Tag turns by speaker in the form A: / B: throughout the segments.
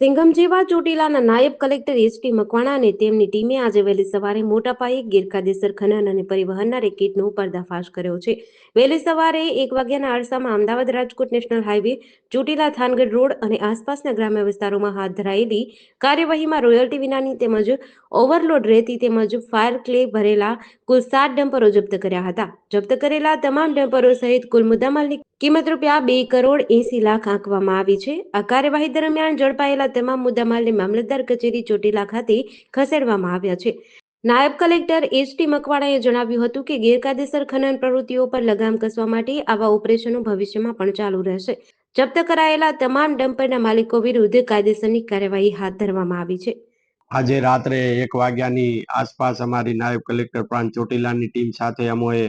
A: સિંઘમજીવા ચોટીલાના નાયબ collector ST Makwana અને તેમની ટીમે આજે વહેલી સવારે મોટા પાયે ગેરકાયદેસર ખનન અને પરિવહનના રેકેટનો પર્દાફાશ કર્યો છે. વહેલી સવારે એક વાગ્યાના અરસામાં Ahmedabad Rajkot national highway, Chotila Thangadh road અને આસપાસના ગ્રામ્ય વિસ્તારોમાં હાથ ધરાયેલી કાર્યવાહીમાં રોયલ્ટી વિનાની તેમજ ઓવરલોડ રહેતી તેમજ ફાયર ક્લે ભરેલા કુલ સાત ડમ્પરો જપ્ત કર્યા હતા. જપ્ત કરેલા તમામ ડમ્પરો સહિત કુલ મુદ્દામાલની કિંમત રૂપિયા બે કરોડ એસી લાખ આંકવામાં આવી છે. આ કાર્યવાહી દરમિયાન ઝડપાયેલા તમામ મુદ્દામાલને મામલતદાર કચેરી ચોટીલા ખાતે ખસેડવામાં આવ્યા છે. નાયબ કલેક્ટર એસટી મકવાણાએ જણાવ્યું હતું કે ગેરકાયદેસર ખનન પ્રવૃત્તિઓ પર લગામ કસવા માટે આવા ઓપરેશનો ભવિષ્યમાં પણ ચાલુ રહેશે. જપ્ત કરાયેલા તમામ ડમ્પરના માલિકો વિરુદ્ધ કાયદેસરની કાર્યવાહી હાથ ધરવામાં આવી છે.
B: આજે રાત્રે એક વાગ્યાની આસપાસ અમારી નાયબ કલેક્ટર પ્રાંત ચોટીલાની ટીમ સાથે અમોએ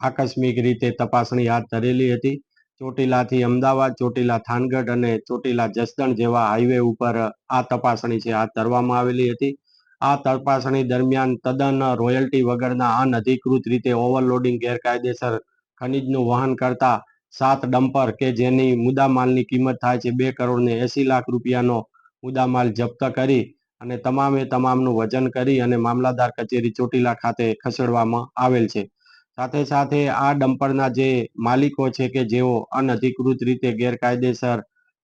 B: આકસ્મિક રીતે તપાસણી હાથ ધરેલી હતી. ચોટીલાથી અમદાવાદ, ચોટીલા થાનગઢ અને ચોટીલા જસદણ જેવા હાઈવે ઉપર આ તપાસણી છે, હાથ ધરવામાં આવેલી હતી. આ તપાસણી દરમિયાન તદ્દન રોયલ્ટી વગરના અનધિકૃત રીતે ઓવરલોડિંગ ગેરકાયદેસર ખનીજનું વહન કરતા સાત ડમ્પર કે જેની મુદ્દામાલની કિંમત થાય છે બે કરોડ ને એસી લાખ રૂપિયાનો મુદ્દામાલ જપ્ત કરી અને તમામે તમામનું વજન કરી અને મામલાદાર કચેરી ચોટીલા ખાતે ખસેડવામાં આવેલ છે. સાથે સાથે આ ડમ્પરના જે માલિકો છે કે જેઓ અનધિકૃત રીતે ગેરકાયદેસર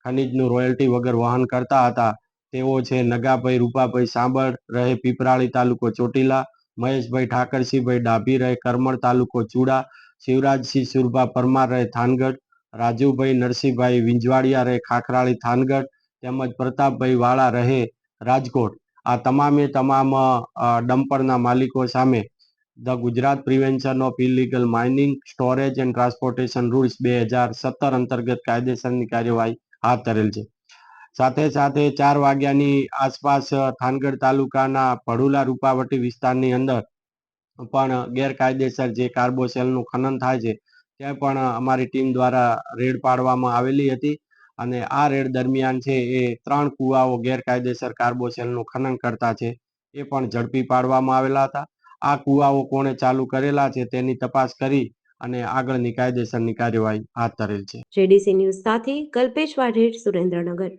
B: ખનીજનું રોયલ્ટી વગર વહન કરતા હતા, તેઓ છે નગાભાઈ રૂપાભાઈ સાંભળ રહે પીપરાળી તાલુકો ચોટીલા, મહેશભાઈ ઠાકરસિંહભાઈ ડાભી રહે કરમણ તાલુકો ચુડા, શિવરાજસિંહ સુરભા પરમાર રહે થાનગઢ, રાજુભાઈ નરસિંહભાઈ વિંજવાડિયા રહે ખાખરાળી થાનગઢ, તેમજ પ્રતાપભાઈ વાળા રહે રાજકોટ. આ તમામે તમામ ડમ્પરના માલિકો સામે the Gujarat prevention of illegal mining, storage and transportation rules બે હજાર સત્તર અંતર્ગત કાયદેસરની કાર્યવાહી હાથ ધરેલ છે. સાથે સાથે ચાર વાગ્યાની આસપાસ થાનગઢ તાલુકાના ભડુલા રૂપાવટી વિસ્તારની અંદર પણ ગેરકાયદેસર જે કાર્બોસેલનું ખનન થાય છે ત્યાં પણ અમારી ટીમ દ્વારા રેડ પાડવામાં આવેલી હતી અને આ રેડ દરમિયાન છે એ ત્રણ કુવાઓ ગેરકાયદેસર કાર્બોસેલનું ખનન કરતા છે, એ પણ ઝડપી પાડવામાં આવેલા હતા. આ કુવાઓ કોણે ચાલુ કરેલા છે તેની તપાસ કરી અને આગળની કાયદેસરની કાર્યવાહી હાથ ધરેલ છે.
A: જેડીસી ન્યૂઝ સાથે કલ્પેશ વાઢેર સુરેન્દ્રનગર.